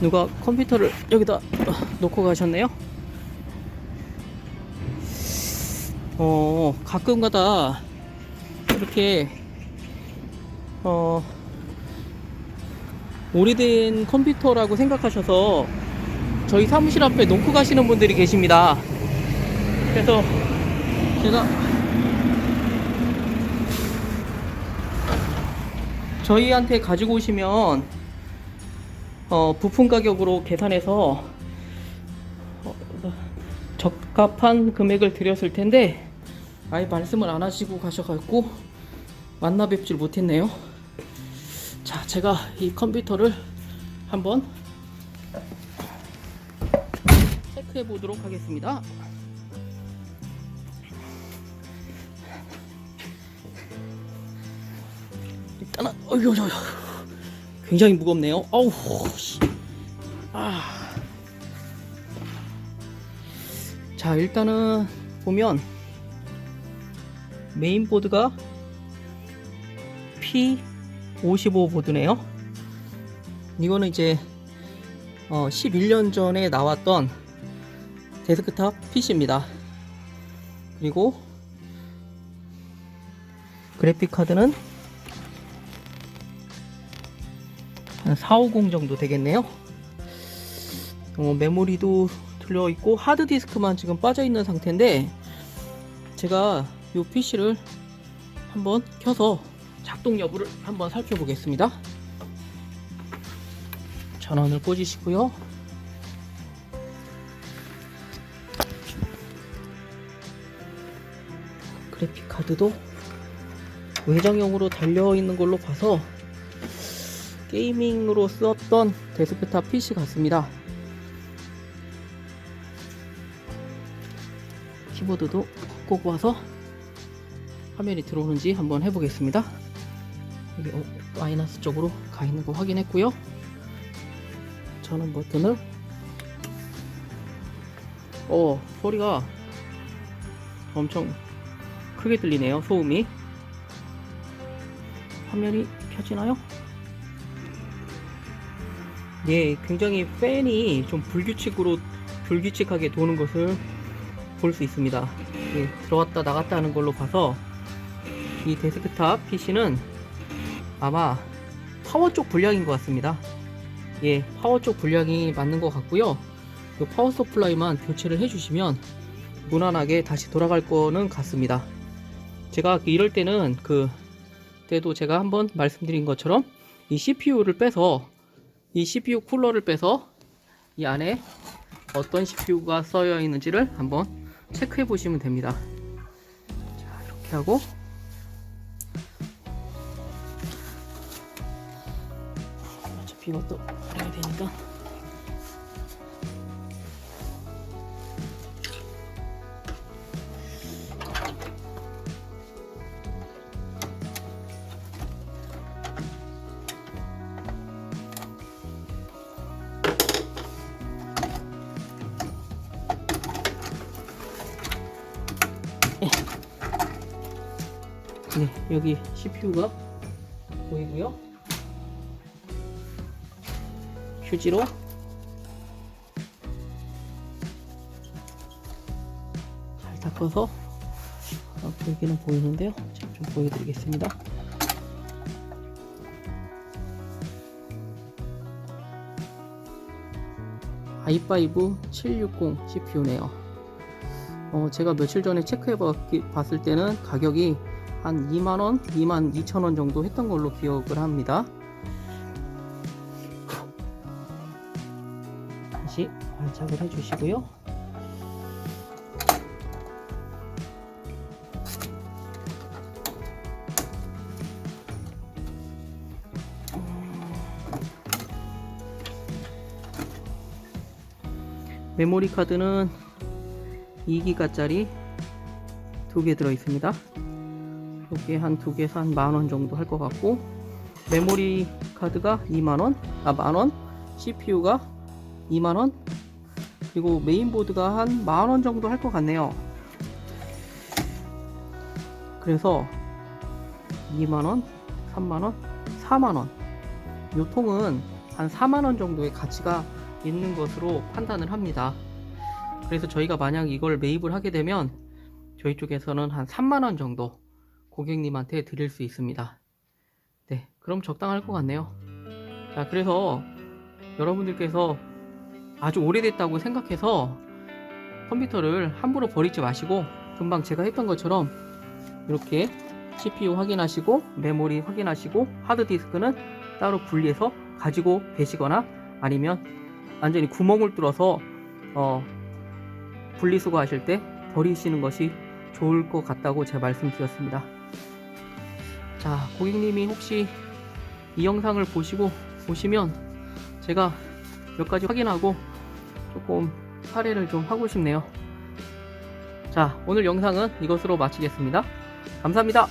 누가 컴퓨터를 여기다 놓고 가셨네요. 어, 가끔가다 이렇게 어, 오래된 컴퓨터라고 생각하셔서 저희 사무실 앞에 놓고 가시는 분들이 계십니다. 그래서 제가 저희한테 가지고 오시면 어, 부품 가격으로 계산해서 어, 적합한 금액을 드렸을 텐데 아예 말씀을 안 하시고 가셔가지고 만나 뵙질 못했네요. 자, 제가 이 컴퓨터를 한번 체크해 보도록 하겠습니다. 일단은 어휴, 어휴, 굉장히 무겁네요. 어우, 씨. 아. 자, 일단은 보면 메인보드가 P55 보드네요. 이거는 이제 어, 11년 전에 나왔던 데스크탑 PC입니다. 그리고 그래픽 카드는 450 정도 되겠네요. 어, 메모리도 들려 있고 하드 디스크만 지금 빠져 있는 상태인데 제가 이 PC를 한번 켜서 작동 여부를 한번 살펴보겠습니다. 전원을 꽂으시고요. 그래픽 카드도 외장형으로 달려 있는 걸로 봐서 게이밍으로 썼던 데스크탑 PC 같습니다. 키보드도 꽂고 와서 화면이 들어오는지 한번 해보겠습니다. 여기 어, 마이너스 쪽으로 가 있는 거 확인했고요. 전원 버튼을 어 소리가 엄청 크게 들리네요. 소음이 화면이 켜지나요? 예, 굉장히 팬이 좀 불규칙으로 불규칙하게 도는 것을 볼 수 있습니다. 예, 들어왔다 나갔다 하는 걸로 봐서 이 데스크탑 PC는 아마 파워 쪽 불량인 것 같습니다. 예, 파워 쪽 불량이 맞는 것 같고요. 이 파워 서플라이만 교체를 해주시면 무난하게 다시 돌아갈 거는 같습니다. 제가 이럴 때는 그 때도 제가 한번 말씀드린 것처럼 이 CPU를 빼서 이 CPU 쿨러를 빼서 이 안에 어떤 CPU가 써여 있는지를 한번 체크해 보시면 됩니다. 자, 이렇게 하고 어차피 이것도 버려야 되니까 네, 여기 CPU가 보이고요. 휴지로 잘 닦아서 어, 보이기는 보이는데요. 제가 좀 보여드리겠습니다. i5 760 CPU네요. 어, 제가 며칠 전에 체크해 봤을 때는 가격이 한 2만원, 2만 2천원 정도 했던 걸로 기억을 합니다. 다시 발착을 해주시고요. 메모리 카드는 2기가짜리 두 개 들어 있습니다. 여기에 한 두 개에서 한 만 원 정도 할 것 같고 메모리 카드가 2만 원, 아 만 원, CPU가 2만 원, 그리고 메인보드가 한 만원 정도 할 것 같네요. 그래서 2만 원, 3만 원, 4만 원. 요 통은 한 4만원 정도의 가치가 있는 것으로 판단을 합니다. 그래서 저희가 만약 이걸 매입을 하게 되면 저희 쪽에서는 한 3만원 정도 고객님한테 드릴 수 있습니다. 네, 그럼 적당할 것 같네요. 자, 그래서 여러분들께서 아주 오래됐다고 생각해서 컴퓨터를 함부로 버리지 마시고 금방 제가 했던 것처럼 이렇게 CPU 확인하시고 메모리 확인하시고 하드디스크는 따로 분리해서 가지고 계시거나 아니면 완전히 구멍을 뚫어서 어, 분리수거 하실 때 버리시는 것이 좋을 것 같다고 제가 말씀드렸습니다. 자, 고객님이 혹시 이 영상을 보시고 보시면 제가 몇 가지 확인하고 조금 사례를 좀 하고 싶네요. 자, 오늘 영상은 이것으로 마치겠습니다. 감사합니다.